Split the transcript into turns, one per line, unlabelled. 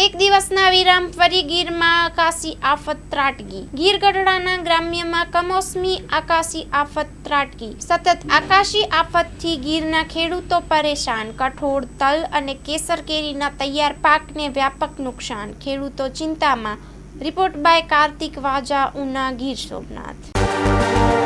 એક દિવસના વિરામ ફરી ગીરમાં આકાશી આફત ત્રાટકી. ગીર ગઢડાના ગ્રામ્યમાં કમોસમી આકાશી આફત ત્રાટકી. સતત આકાશી આફતથી ગીરના ખેડૂતો પરેશાન. કઠોળ, તલ અને કેસર કેરીના તૈયાર પાકને વ્યાપક નુકસાન. ખેડૂતો ચિંતામાં. Report by Kartik Vaja, Una, Gir Somnath.